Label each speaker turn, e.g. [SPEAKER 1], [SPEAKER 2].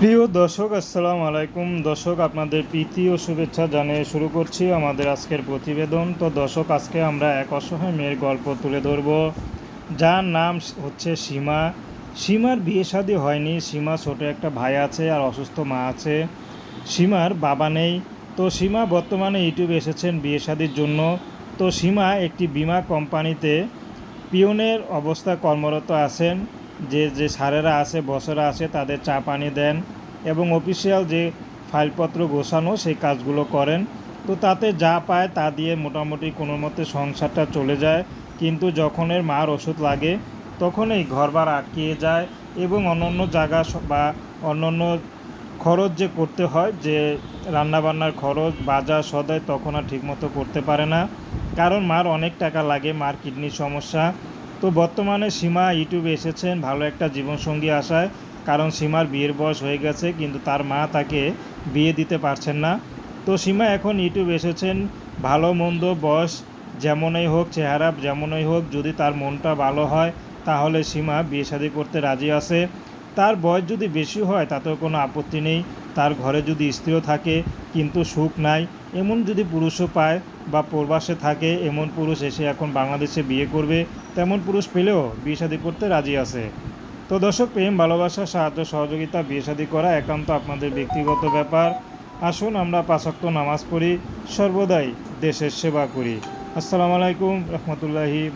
[SPEAKER 1] প্রিয় দর্শক, আসসালামু আলাইকুম। দর্শক, আপনাদের প্রীতি ও শুভেচ্ছা জানিয়ে শুরু করছি আমাদের আজকের প্রতিবেদন। তো দর্শক, আজকে আমরা এক অসহায় মেয়ের গল্প তুলে ধরব। যার নাম হচ্ছে সীমা। সীমার বিয়ে শাদী হয়নি। সীমা ছোট একটা ভাই আছে আর অসুস্থ মা আছে। সীমার বাবা নেই। তো সীমা বর্তমানে ইউটিউবে এসেছেন বিয়ে শাদির জন্য। তো সীমা একটি বিমা কোম্পানিতে পিয়নের অবস্থা কর্মরত আছেন। যে যে স্যারেরা আছে, বসেরা আছে, তাদের চা পানি দেন এবং অফিসিয়াল যে ফাইলপত্র গোছানো, সেই কাজগুলো করেন। তো তাতে যা পায় তা দিয়ে মোটামুটি কোনো মতে সংসারটা চলে যায়। কিন্তু যখন এর মার ওষুধ লাগে তখন এই ঘর ভাড়া আটকিয়ে যায় এবং অন্য জায়গা বা অন্য খরচ যে করতে হয়, যে রান্নাবান্নার খরচ, বাজার সদাই তখন আর ঠিকমতো করতে পারে না। কারণ মার অনেক টাকা লাগে, মার কিডনির সমস্যা। তো বর্তমানে সীমা ইউটিউবে এসেছেন ভালো একটা জীবনসঙ্গী আসায়, কারণ সীমার বিয়ের বয়স হয়ে গেছে, কিন্তু তার মা তাকে বিয়ে দিতে পারছেন না। তো সীমা এখন ইউটিউবে এসেছেন, ভালো মন্দ বয়স যেমনই হোক, চেহারা যেমনই হোক, যদি তার মনটা ভালো হয়, তাহলে সীমা বিয়ে শাদি করতে রাজি আছে। তার বয়স যদি বেশি হয়, তাতেও কোনো আপত্তি নেই। তার ঘরে যদি স্ত্রীও থাকে, কিন্তু সুখ নাই। এমন যদি পুরুষও পায় বা প্রবাসে থাকে, এমন পুরুষ এসে এখন বাংলাদেশে বিয়ে করবে, তেমন পুরুষ পেলেও বিয়ে শাদী করতে রাজি আছে। তো দর্শক, প্রেম, ভালোবাসা, সাহায্য, সহযোগিতা, বিয়ে শাদী করা একান্ত আপনাদের ব্যক্তিগত ব্যাপার। আসুন আমরা পাঁচক্ত নামাজ পড়ি, সর্বদাই দেশের সেবা করি। আসসালামু আলাইকুম, রহমতুল্লাহি